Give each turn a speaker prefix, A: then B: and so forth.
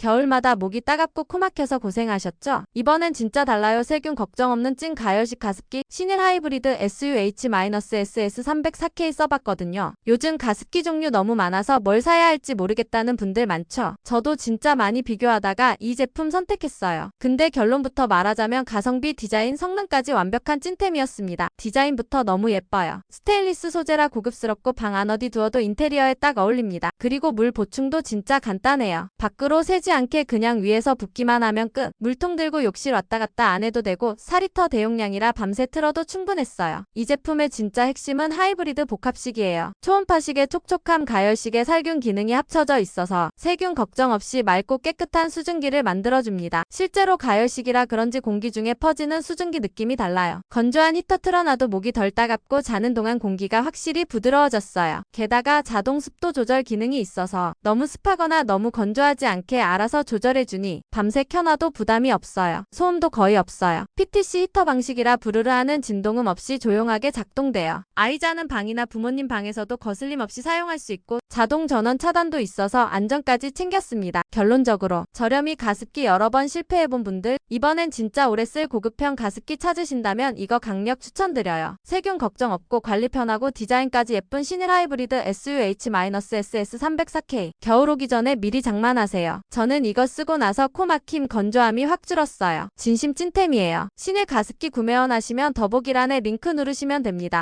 A: 겨울마다 목이 따갑고 코 막혀서 고생하셨죠? 이번엔 진짜 달라요. 세균 걱정 없는 찐 가열식 가습기 신일 하이브리드 SUH-SS304K 써봤거든요. 요즘 가습기 종류 너무 많아서 뭘 사야 할지 모르겠다는 분들 많죠? 저도 진짜 많이 비교하다가 이 제품 선택했어요. 근데 결론부터 말하자면 가성비, 디자인, 성능까지 완벽한 찐템이었습니다. 디자인부터 너무 예뻐요. 스테인리스 소재라 고급스럽고 방 안 어디 두어도 인테리어에 딱 어울립니다. 그리고 물 보충도 진짜 간단해요. 밖으로 새지 않게 그냥 위에서 붓기만 하면 끝. 물통 들고 욕실 왔다 갔다 안 해도 되고 4리터 대용량이라 밤새 틀어도 충분했어요. 이 제품의 진짜 핵심은 하이브리드 복합식이에요. 초음파식의 촉촉함, 가열식의 살균 기능이 합쳐져 있어서 세균 걱정 없이 맑고 깨끗한 수증기를 만들어줍니다. 실제로 가열식이라 그런지 공기 중에 퍼지는 수증기 느낌이 달라요. 건조한 히터 틀어놔도 목이 덜 따갑고 자는 동안 공기가 확실히 부드러워졌어요. 게다가 자동 습도 조절 기능이 있어서 너무 습하거나 너무 건조하지 않게 알아 서 조절해주니 밤새 켜놔도 부담이 없어요. 소음도 거의 없어요. PTC 히터 방식이라 부르르 하는 진동음 없이 조용하게 작동돼요. 아이 자는 방이나 부모님 방에서도 거슬림 없이 사용할 수 있고 자동 전원 차단도 있어서 안전까지 챙겼습니다. 결론적으로 저렴이 가습기 여러 번 실패해본 분들 이번엔 진짜 오래 쓸 고급형 가습기 찾으신다면 이거 강력 추천드려요. 세균 걱정 없고 관리 편하고 디자인까지 예쁜 신일 하이브리드 SUH-SS304K 겨울 오기 전에 미리 장만하세요. 저는 이거 쓰고 나서 코 막힘 건조함이 확 줄었어요. 진심 찐템이에요. 신일 가습기 구매 원 하시면 더보기란에 링크 누르시면 됩니다.